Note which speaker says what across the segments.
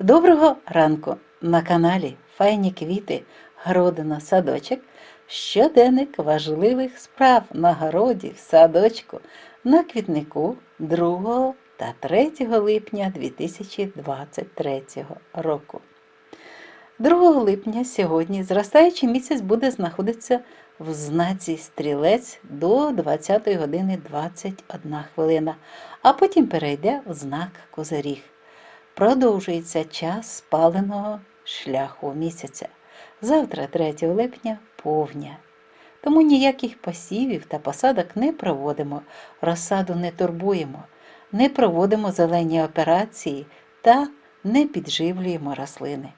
Speaker 1: Доброго ранку на каналі Файні квіти, Городина, садочок. Щоденник важливих справ на городі, в садочку, на квітнику 2 та 3 липня 2023 року. 2 липня сьогодні зростаючий місяць буде знаходитися в знаці стрілець до 20 години 21 хвилина, а потім перейде в знак козиріг. Продовжується час спаленого шляху місяця. Завтра, 3 липня, повня. Тому ніяких посівів та посадок не проводимо, розсаду не турбуємо, не проводимо зелені операції та не підживлюємо рослини.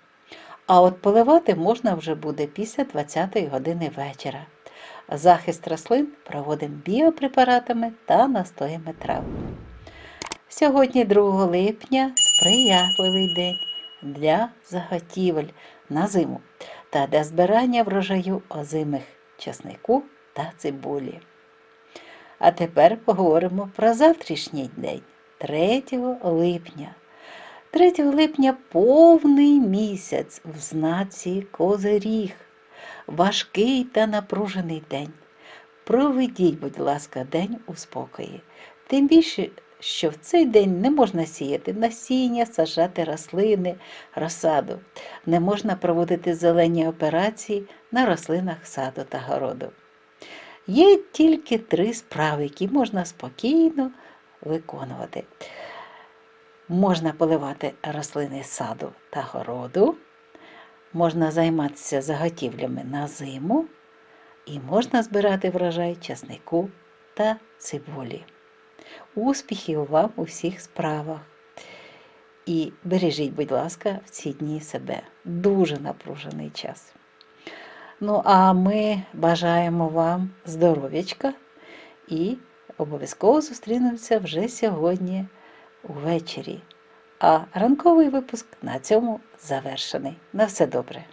Speaker 1: А от поливати можна вже буде після 20-ї години вечора. Захист рослин проводимо біопрепаратами та настоями трав. Сьогодні 2 липня сприятливий день для заготівель на зиму та для збирання врожаю озимих часнику та цибулі. А тепер поговоримо про завтрашній день, 3 липня. 3 липня повний місяць в знаці Козиріг. Важкий та напружений день. Проведіть, будь ласка, день у спокої. Тим більше, що в цей день не можна сіяти насіння, сажати рослини, розсаду. Не можна проводити зелені операції на рослинах саду та городу. Є тільки три справи, які можна спокійно виконувати. Можна поливати рослини саду та городу, можна займатися заготівлями на зиму і можна збирати врожай часнику та цибулі. Успіхів вам у всіх справах. І бережіть, будь ласка, в ці дні себе. Дуже напружений час. Ну, а ми бажаємо вам здоров'ячка і обов'язково зустрінемося вже сьогодні увечері. А ранковий випуск на цьому завершений. На все добре.